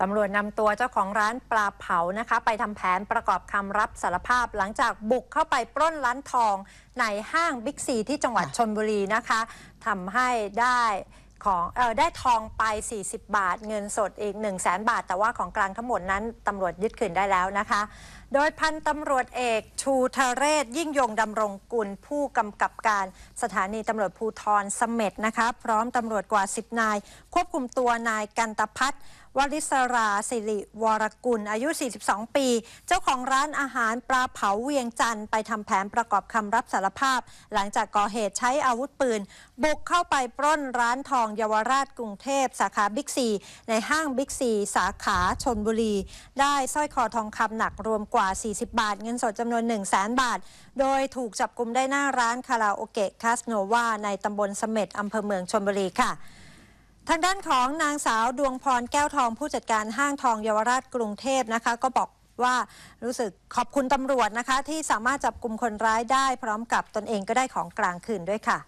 ตำรวจนำตัวเจ้าของร้านปลาเผานะคะ ไปทำแผนประกอบคำรับสารภาพหลังจากบุกเข้าไปปล้นร้านทอง ในห้างบิ๊กซีที่จังหวัดชนบุรีนะคะทำให้ได้ ของเออได้ทองไป 40 บาท เงินสดอีก 1 0 0 0 0แบาท แต่ว่าของกลางทั้งหมดนั้นตำรวจยึดคืนได้แล้วนะคะ โดยพันตำรวจเอกชูทะเรศ ยิ่งยงดำรงกุล ผู้กำกับการสถานีตำรวจภูทรเสเม็ดนะคะ พร้อมตำรวจกว่า 10 นาย ควบคุมตัวนายกันตพัฒน์วริศราสิริวรกุล อายุ 42 ปี เจ้าของร้านอาหารปลาเผาเวียงจันทร์ไปทำแผนประกอบคำรับสารภาพ หลังจากก่อเหตุใช้อาวุธปืน บุกเข้าไปปล้นร้านทององเยาวราชกรุงเทพ สาขาบิ๊กซีในห้างบิ๊กซีสาขาชนบุรี ได้สร้อยคอทองคำหนักรวมกว่า 40 บาท เงินสดจำนวน 1 0 0 0 0แบาท โดยถูกจับกลุมได้หน้าร้านคาราโอเกะคาสโนวาในตำบลเสม็ดอำเภอเมืองชนบุรีค่ะทางด้านของนางสาวดวงพรแก้วทองผู้จัดการห้างทองเยาวราชกรุงเทพนะคะ ก็บอกว่ารู้สึกขอบคุณตำรวจนะคะ ที่สามารถจับกลุ่มคนร้ายได้พร้อมกับตนเองก็ได้ของกลางคืนด้วยค่ะ